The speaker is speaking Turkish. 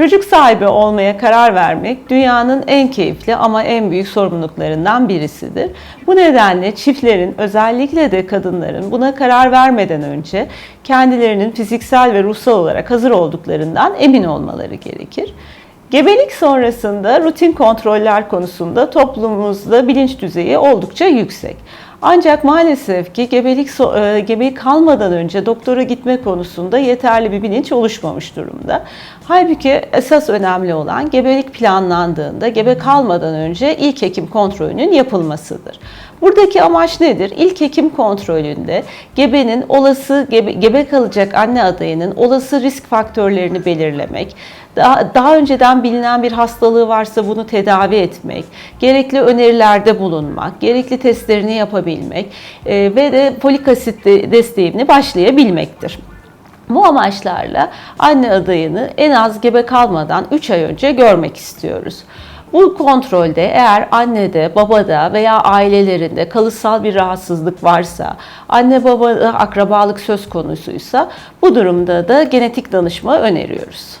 Çocuk sahibi olmaya karar vermek dünyanın en keyifli ama en büyük sorumluluklarından birisidir. Bu nedenle çiftlerin özellikle de kadınların buna karar vermeden önce kendilerinin fiziksel ve ruhsal olarak hazır olduklarından emin olmaları gerekir. Gebelik sonrasında rutin kontroller konusunda toplumumuzda bilinç düzeyi oldukça yüksek. Ancak maalesef ki gebelik e, gebelik kalmadan önce doktora gitme konusunda yeterli bir bilinç oluşmamış durumda. Halbuki esas önemli olan gebelik planlandığında gebe kalmadan önce ilk hekim kontrolünün yapılmasıdır. Buradaki amaç nedir? İlk hekim kontrolünde gebenin olası gebe, gebe kalacak anne adayının olası risk faktörlerini belirlemek, daha, daha önceden bilinen bir hastalığı varsa bunu tedavi etmek, gerekli önerilerde bulunmak, gerekli testlerini yapabilmek e, ve de folik asit de- desteğini başlayabilmektir. Bu amaçlarla anne adayını en az gebe kalmadan 3 ay önce görmek istiyoruz. Bu kontrolde eğer annede, babada veya ailelerinde kalıtsal bir rahatsızlık varsa, anne babada akrabalık söz konusuysa bu durumda da genetik danışma öneriyoruz.